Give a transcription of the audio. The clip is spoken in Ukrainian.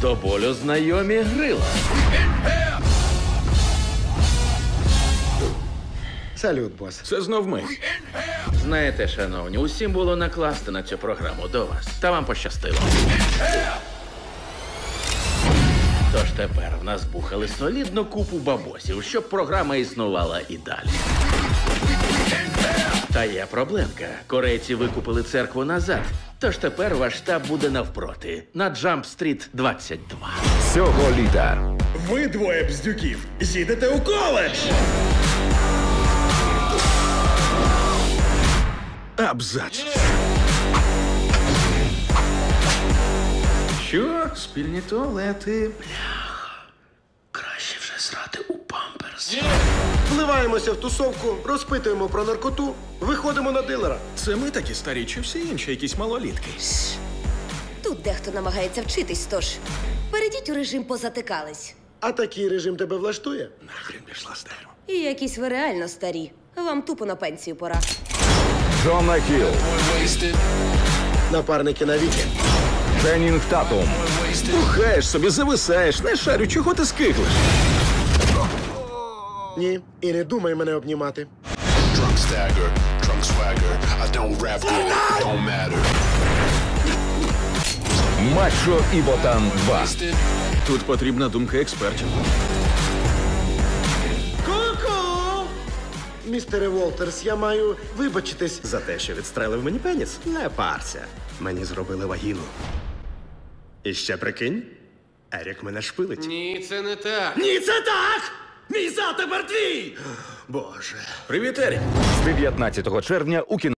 До болю знайомі грила. Салют, бос. Це знов ми. Знаєте, шановні, усім було накласти на цю програму до вас. Та вам пощастило. Тож тепер в нас бухали солідну купу бабосів, щоб програма існувала і далі. Та є проблемка. Корейці викупили церкву назад. Тож тепер ваш штаб буде навпроти на Джамп Стріт 22. Цього літа Ви двоє бздюків. Їдете у коледж. Абзац. Що? Спільні туалети. Краще Вливаємося в тусовку, розпитуємо про наркоту, виходимо на дилера. Це ми такі старі, чи всі інші якісь малолітки? Тут дехто намагається вчитись, тож перейдіть у режим позатикались. А такий режим тебе влаштує? Нахрен пішла стару. І якісь ви реально старі. Вам тупо на пенсію пора. Джона Хіл, Напарники навіки. Ченнінг Татум, Бухаєш собі, зависаєш, не шарю, чого ти скиглиш? Ні, і не думай мене обнімати. Drunk stagger, drunk swagger. I don't rap good, don't matter. Мачо і Ботан 2. Тут потрібна думка експертів. Ку-ку! Містере Волтерс, я маю вибачитись. За те, що відстрелив мені пеніс. Не парся. Мені зробили вагіну. І ще прикинь, Ерік мене шпилить. Ні, це не так. Ні, це так! Мій затепер твій! Боже. Привіт, Ерік. З 19 червня у кіно.